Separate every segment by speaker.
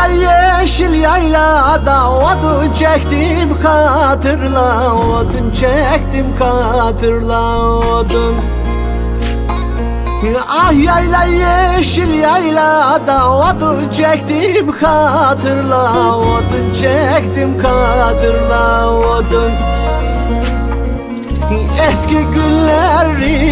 Speaker 1: yayla yeşil yaylada Odun çektim katırla Odun çektim katırla Odun. Ah yayla yeşil yaylada Odun çektim katırla Odun çektim katırla Odun. Eski günlerimizi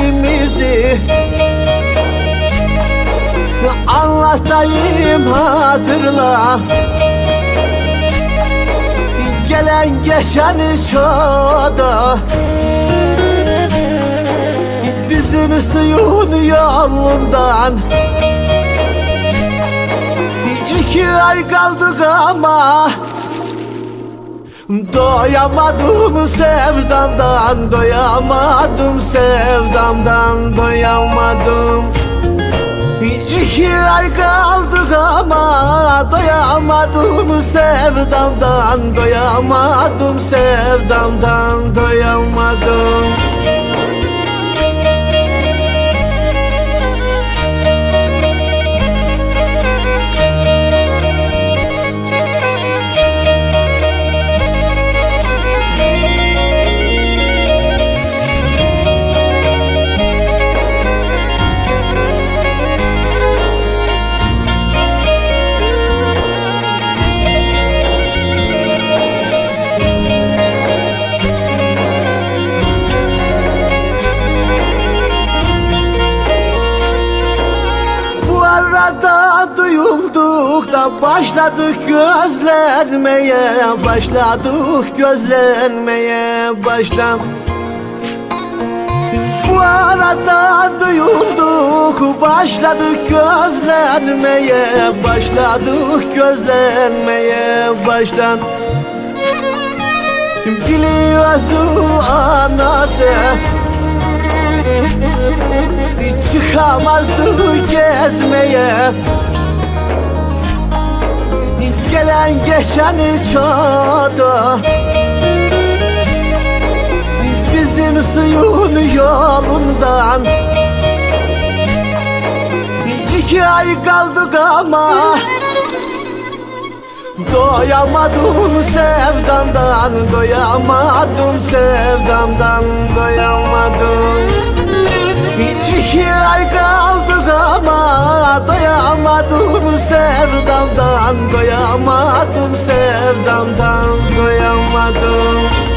Speaker 1: Anlatayım hatırla. Gelen geçeni çoğdu Bizim suyun yolundan İki ay kaldık ama Doyamadım sevdamdan Doyamadım sevdamdan Doyamadım İki ay kaldık ama Doyamadım sevdamdan Doyamadım sevdamdan Doyamadım Bu arada duyulduk da başladık gözlenmeye Başladık gözlenmeye başlam Bu arada duyulduk başladık gözlenmeye Başladık gözlenmeye başlam Biliyordu anası Çıkamazdı gezmeye. Gelen geçeni çoğdu Bizim suyun yolundan. İki ay kaldık ama Doyamadım sevdamdan Doyamadım sevdamdan Doyamadım İki ay kaldık ama Doyamadım sevdamdan Doyamadım sevdamdan Doyamadım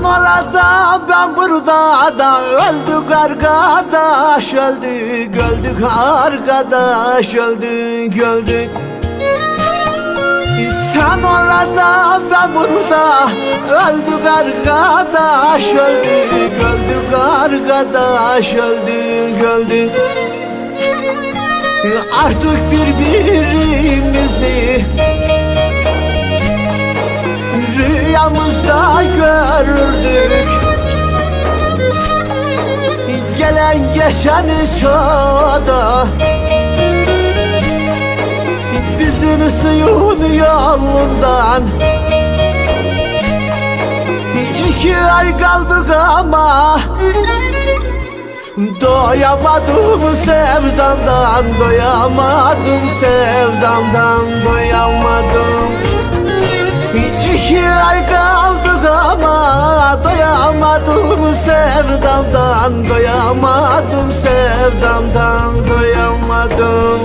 Speaker 1: Sen orada ben burada da öldük arkadaş öldük öldük arkadaş öldük öldük. Sen orada ben burada öldük arkadaş öldük öldük arkadaş öldük öldük. Artık birbirimizi Rüyamızda Gelen geçeni çoğdu Bizim suyun yolundan İki ay kaldık ama Doyamadım sevdamdan Doyamadım sevdamdan Doyamadım. İki ay kaldık ama sevdamdan Doyamadım sevdamdan Doyamadım